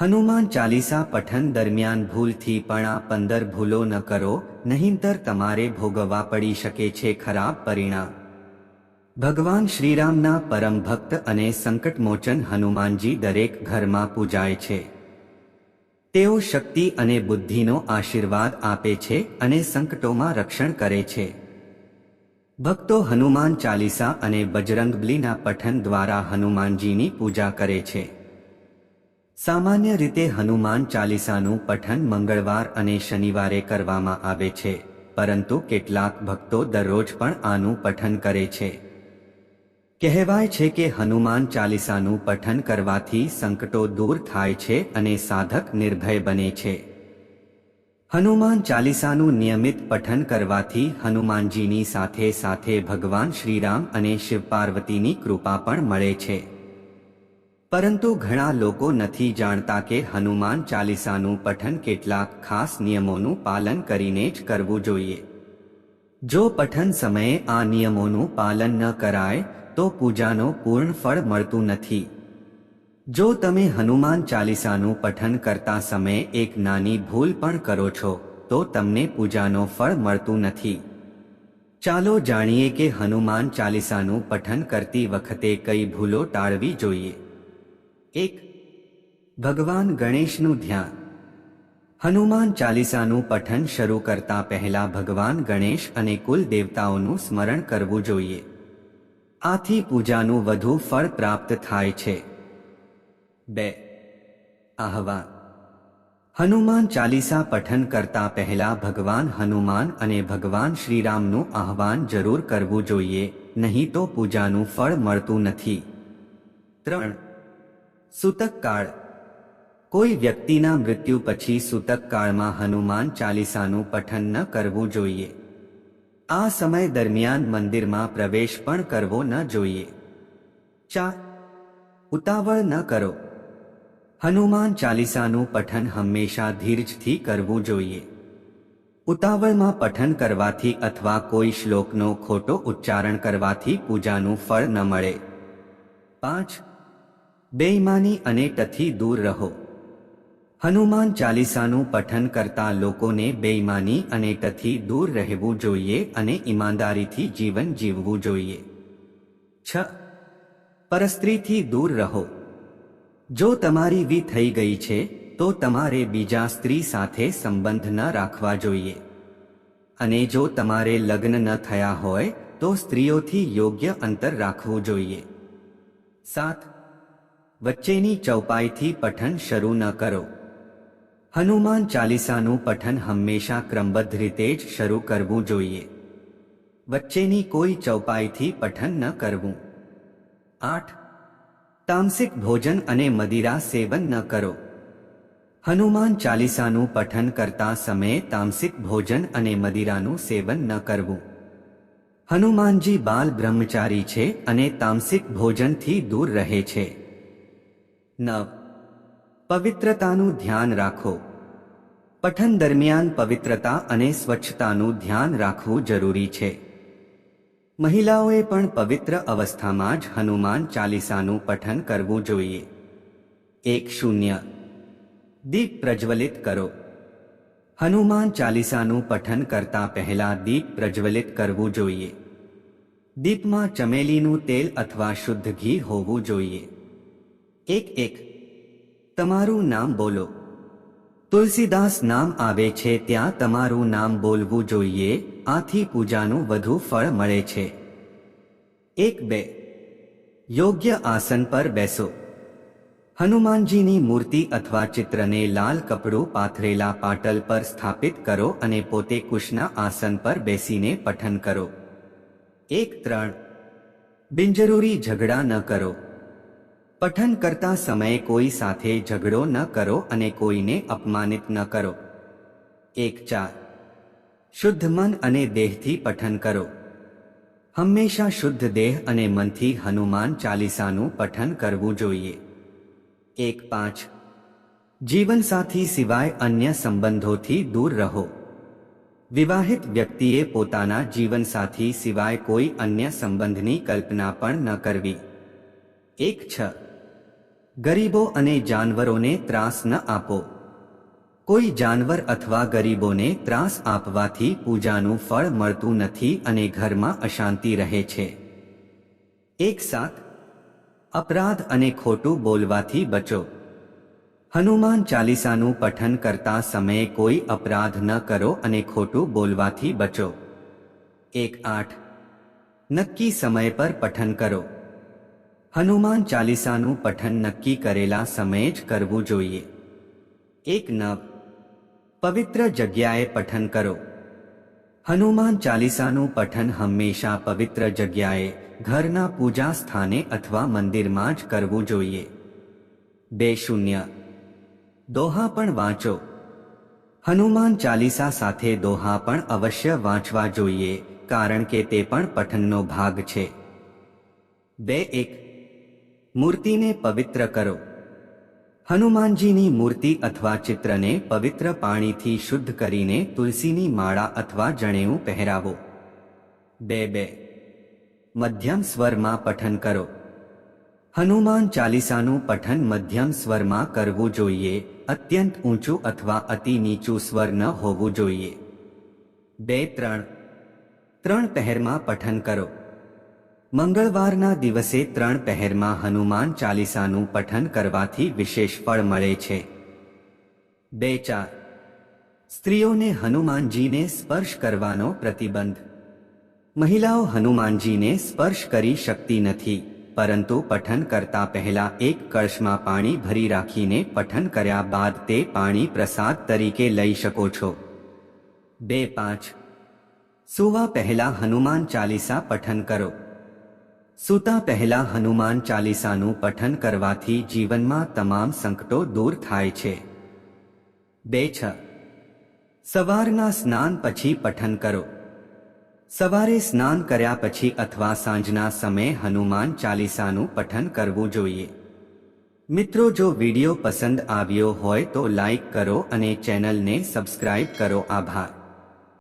હનુમાન ચાલીસા પઠન દરમિયાન ભૂલથી પણ આ પંદર ભૂલો ન કરો, નહીંતર તમારે ભોગવવા પડી શકે છે ખરાબ પરિણામ. ભગવાન શ્રીરામના પરમ ભક્ત અને સંકટમોચન હનુમાનજી દરેક ઘરમાં પૂજાય છે. તેઓ શક્તિ અને બુદ્ધિનો આશીર્વાદ આપે છે અને સંકટોમાં રક્ષણ કરે છે. ભક્તો હનુમાન ચાલીસા અને બજરંગબલીના પઠન દ્વારા હનુમાનજીની પૂજા કરે છે. સામાન્ય રીતે હનુમાન ચાલીસાનું પઠન મંગળવાર અને શનિવારે કરવામાં આવે છે, પરંતુ કેટલાક ભક્તો દરરોજ પણ આનું પઠન કરે છે. કહેવાય છે કે હનુમાન ચાલીસાનું પઠન કરવાથી સંકટો દૂર થાય છે અને સાધક નિર્ભય બને છે. હનુમાન ચાલીસાનું નિયમિત પઠન કરવાથી હનુમાનજીની સાથે સાથે ભગવાન શ્રીરામ અને શિવ પાર્વતીની કૃપા પણ મળે છે. પરંતુ ઘણા લોકો નથી જાણતા કે હનુમાન ચાલીસાનું પઠન કેટલાક ખાસ નિયમોનું પાલન કરીને જ કરવું જોઈએ. જો પઠન સમયે આ નિયમોનું પાલન ન કરાય, તો પૂજાનો પૂર્ણ ફળ મળતું નથી. જો તમે હનુમાન ચાલીસાનું પઠન કરતા સમયે એક નાની ભૂલ પણ કરો છો, તો તમને પૂજાનો ફળ મળતું નથી. ચાલો જાણીએ કે હનુમાન ચાલીસાનું પઠન કરતી વખતે કઈ ભૂલો ટાળવી જોઈએ. એક, ભગવાન ગણેશનું ધ્યાન. હનુમાન ચાલીસાનું પઠન શરૂ કરતા પહેલા ભગવાન ગણેશ અને કુલ દેવતાઓનું સ્મરણ કરવું જોઈએ. આથી પૂજાનું વધુ ફળ પ્રાપ્ત થાય છે. બે, આહવાન. હનુમાન ચાલીસા પઠન કરતા પહેલા ભગવાન હનુમાન અને ભગવાન શ્રીરામનું આહવાન જરૂર કરવું જોઈએ, નહીં તો પૂજાનું ફળ મળતું નથી. ત્રણ સૂતક કાળ કોઈ વ્યક્તિના મૃત્યુ પછી સૂતક કાળમાં હનુમાન ચાલીસાનું પઠન ન કરવું જોઈએ. આ સમય દરમિયાન મંદિરમાં પ્રવેશ પણ કરવો ન જોઈએ. ચા. ઉતાવળ ન કરો. હનુમાન ચાલીસાનું પઠન હંમેશા ધીરજથી કરવું જોઈએ. ઉતાવળમાં પઠન કરવાથી અથવા કોઈ શ્લોકનો ખોટો ઉચ્ચારણ કરવાથી પૂજાનું ફળ ન મળે. પાંચ. બેઈમાની અને ટથી દૂર રહો. હનુમાન ચાલીસાનું પઠન કરતા લોકોને બેઈમાની અને ટથી દૂર રહેવું જોઈએ અને ઈમાનદારીથી જીવન જીવવું જોઈએ. છ. પરસ્ત્રીથી દૂર રહો. જો તમારી વી થઈ ગઈ છે, તો તમારે બીજા સ્ત્રી સાથે સંબંધ ન રાખવા જોઈએ. અને જો તમારે લગ્ન ન થયા હોય, તો સ્ત્રીઓથી યોગ્ય અંતર રાખવું જોઈએ. સાત. વચ્ચેની ચૌપાઈથી પઠન શરૂ ન કરો. હનુમાન ચાલીસાનું પઠન હંમેશા ક્રમબદ્ધ રીતે જ શરૂ કરવું જોઈએ. વચ્ચેની કોઈ ચૌપાઈથી પઠન ન કરવું. આઠ. તામસિક ભોજન અને મદિરા સેવન ન કરો. હનુમાન ચાલીસાનું પઠન કરતા સમયે તામસિક ભોજન અને મદિરાનું સેવન ન કરવું. હનુમાનજી બાલ બ્રહ્મચારી છે અને તામસિક ભોજનથી દૂર રહે છે. નવ પવિત્રતાનું ધ્યાન રાખો. પઠન દરમિયાન પવિત્રતા અને સ્વચ્છતાનું ધ્યાન રાખવું જરૂરી છે. મહિલાઓએ પણ પવિત્ર અવસ્થામાં જ હનુમાન ચાલીસાનું પઠન કરવું જોઈએ. એક શૂન્ય. દીપ પ્રજ્વલિત કરો. હનુમાન ચાલીસાનું પઠન કરતા પહેલા દીપ પ્રજ્વલિત કરવું જોઈએ. દીપમાં ચમેલીનું તેલ અથવા શુદ્ધ ઘી હોવું જોઈએ. એક એક. તમારું નામ બોલો. તુલસીદાસ નામ આવે છે, ત્યાં તમારું નામ બોલવું જોઈએ, આથી પૂજાનું વધુ ફળ મળે છે. એક બે. યોગ્ય આસન પર બેસો. હનુમાનજીની મૂર્તિ અથવા ચિત્રને લાલ કપડું પાથરેલા પાટલ પર સ્થાપિત કરો અને પોતે કુશના આસન પર બેસીને પઠન કરો. એક ત્રણ. બિનજરૂરી ઝઘડા ન કરો. પઠન કરતા સમયે કોઈ સાથે ઝઘડો ન કરો અને કોઈને અપમાનિત ન કરો. એક ચાર. શુદ્ધ મન અને દેહથી પઠન કરો. હંમેશા શુદ્ધ દેહ અને મનથી હનુમાન ચાલીસાનું પઠન કરવું જોઈએ. એક પાંચ. જીવનસાથી સિવાય અન્ય સંબંધોથી દૂર રહો. વિવાહિત વ્યક્તિએ પોતાના જીવનસાથી સિવાય કોઈ અન્ય સંબંધની કલ્પના પણ ન કરવી. એક છ. ગરીબો અને જાનવરોને ત્રાસ ન આપો. કોઈ જાનવર અથવા ગરીબોને ત્રાસ આપવાથી પૂજાનું ફળ મળતું નથી અને ઘરમાં અશાંતિ રહે છે. એક સાથ અપરાધ અને ખોટું બોલવાથી બચો. હનુમાન ચાલીસાનું પઠન કરતા સમયે કોઈ અપરાધ ન કરો અને ખોટું બોલવાથી બચો. એક આઠ, નક્કી સમય પર પઠન કરો. હનુમાન ચાલીસાનું પઠન નક્કી કરેલા સમયે જ કરવું જોઈએ. એક નવ. પવિત્ર જગ્યાએ પઠન કરો. હનુમાન ચાલીસાનું પઠન હંમેશા પવિત્ર જગ્યાએ, ઘરના પૂજા સ્થાને અથવા મંદિરમાં જ કરવું જોઈએ. બે શૂન્ય. દોહા પણ વાંચો. હનુમાન ચાલીસા સાથે દોહા પણ અવશ્ય વાંચવા જોઈએ, કારણ કે તે પણ પઠનનો ભાગ છે. બે એક. મૂર્તિને પવિત્ર કરો. હનુમાનજીની મૂર્તિ અથવા ચિત્રને પવિત્ર પાણીથી શુદ્ધ કરીને તુલસીની માળા અથવા જણેવું પહેરાવો. બે બે. મધ્યમ સ્વરમાં પઠન કરો. હનુમાન ચાલીસાનું પઠન મધ્યમ સ્વરમાં કરવું જોઈએ, અત્યંત ઊંચું અથવા અતિ નીચું સ્વર ન હોવું જોઈએ. બે, ત્રણ. ત્રણ પહેરમાં પઠન કરો. મંગળવારના દિવસે ત્રણ પહેરમાં હનુમાન ચાલીસાનું પઠન કરવાથી વિશેષ ફળ મળે છે. બે ચાર. સ્ત્રીઓને હનુમાનજીને સ્પર્શ કરવાનો પ્રતિબંધ. મહિલાઓ હનુમાનજીને સ્પર્શ કરી શકતી નથી, પરંતુ પઠન કરતા પહેલા એક કળશમાં પાણી ભરી રાખીને પઠન કર્યા બાદ તે પાણી પ્રસાદ તરીકે લઈ શકો છો. બે પાંચ. સુવા પહેલા હનુમાન ચાલીસા પઠન કરો. સૂતા પહેલા હનુમાન ચાલીસાનું પઠન કરવાથી જીવનમાં તમામ સંકટો દૂર થાય છે. બે છ. સવારના સ્નાન પછી પઠન કરો. સવારે સ્નાન કર્યા પછી અથવા સાંજના સમયે હનુમાન ચાલીસાનું પઠન કરવું જોઈએ. મિત્રો, જો વીડિયો પસંદ આવ્યો હોય તો લાઈક કરો અને ચેનલને સબસ્ક્રાઇબ કરો. આભાર.